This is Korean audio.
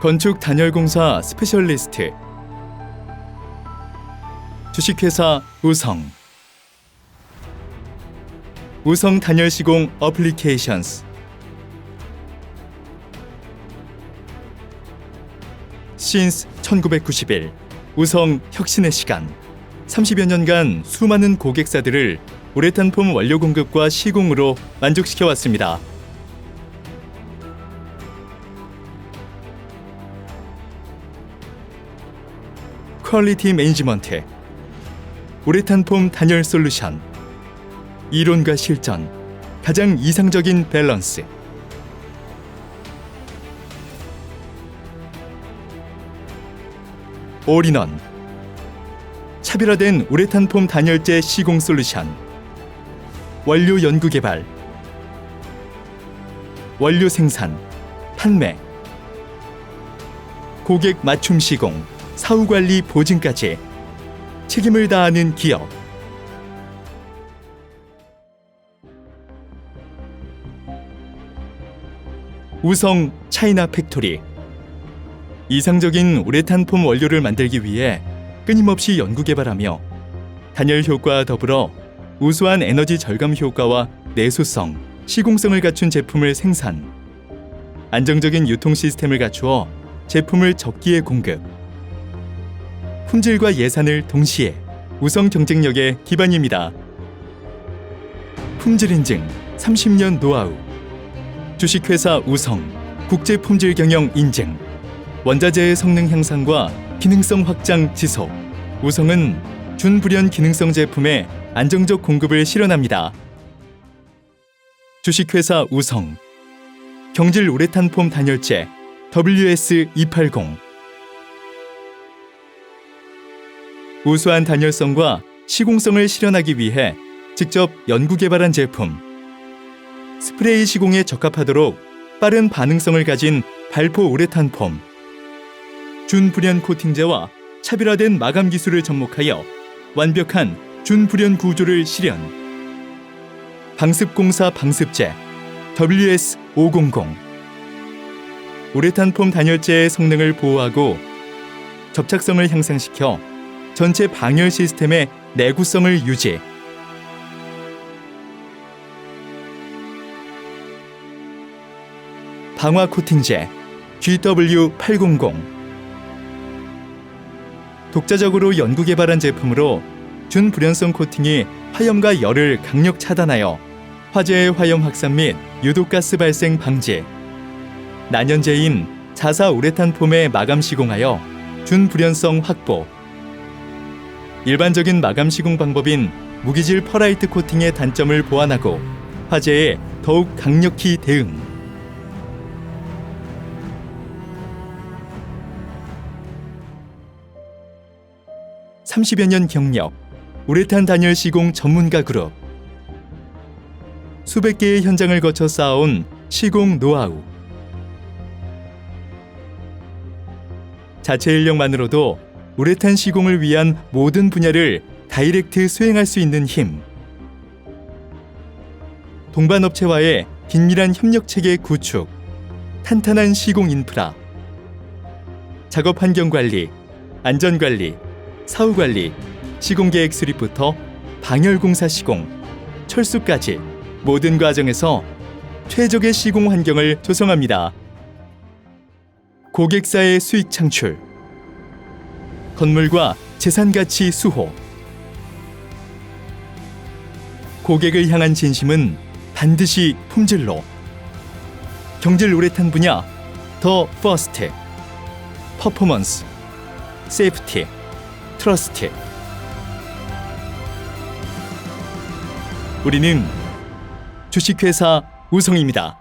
건축 단열공사 스페셜리스트. 주식회사 우성. 우성 단열 시공 어플리케이션스. 신스 1991 우성 혁신의 시간. 30여 년간 수많은 고객사들을 우레탄 폼 원료 공급과 시공으로 만족시켜 왔습니다. 퀄리티 매니지먼트 우레탄 폼 단열 솔루션 이론과 실전 가장 이상적인 밸런스. 올인원 차별화된 우레탄 폼 단열재 시공 솔루션. 원료 연구 개발. 원료 생산 판매. 고객 맞춤 시공 사후 관리 보증까지 책임을 다하는 기업. 우성 차이나 팩토리. 이상적인 우레탄 폼 원료를 만들기 위해 끊임없이 연구 개발하며 단열 효과와 더불어 우수한 에너지 절감 효과와 내수성, 시공성을 갖춘 제품을 생산 안정적인 유통 시스템을 갖추어 제품을 적기에 공급 품질과 예산을 동시에 우성 경쟁력의 기반입니다. 품질 인증 30년 노하우. 주식회사 우성 국제 품질 경영 인증. 원자재의 성능 향상과 기능성 확장 지속. 우성은 준불연 기능성 제품의 안정적 공급을 실현합니다. 주식회사 우성. 경질 우레탄 폼 단열재 WS280 우수한 단열성과 시공성을 실현하기 위해 직접 연구 개발한 제품. 스프레이 시공에 적합하도록 빠른 반응성을 가진 발포 우레탄 폼. 준불연 코팅제와 차별화된 마감 기술을 접목하여 완벽한 준불연 구조를 실현. 방습공사 방습제 WS500 우레탄 폼 단열재의 성능을 보호하고 접착성을 향상시켜 전체 방열 시스템의 내구성을 유지. 방화 코팅제 GW800 독자적으로 연구 개발한 제품으로 준불연성 코팅이 화염과 열을 강력 차단하여 화재의 화염 확산 및 유독가스 발생 방지. 난연제인 자사 우레탄 폼에 마감 시공하여 준불연성 확보 일반적인 마감 시공 방법인 무기질 퍼라이트 코팅의 단점을 보완하고 화재에 더욱 강력히 대응. (30여 년) 경력 우레탄 단열 시공 전문가 그룹 수백 개의 현장을 거쳐 쌓아온 시공 노하우 자체 인력만으로도 우레탄 시공을 위한 모든 분야를 다이렉트 수행할 수 있는 힘. 동반 업체와의 긴밀한 협력 체계 구축. 탄탄한 시공 인프라. 작업 환경 관리, 안전 관리, 사후 관리, 시공 계획 수립부터 방열 공사 시공, 철수까지 모든 과정에서 최적의 시공 환경을 조성합니다. 고객사의 수익 창출. 건물과 재산 가치 수호. 고객을 향한 진심은 반드시 품질로. 경질 우레탄 분야 더 퍼스트. 퍼포먼스. 세이프티. 트러스트. 우리는 주식회사 우성입니다.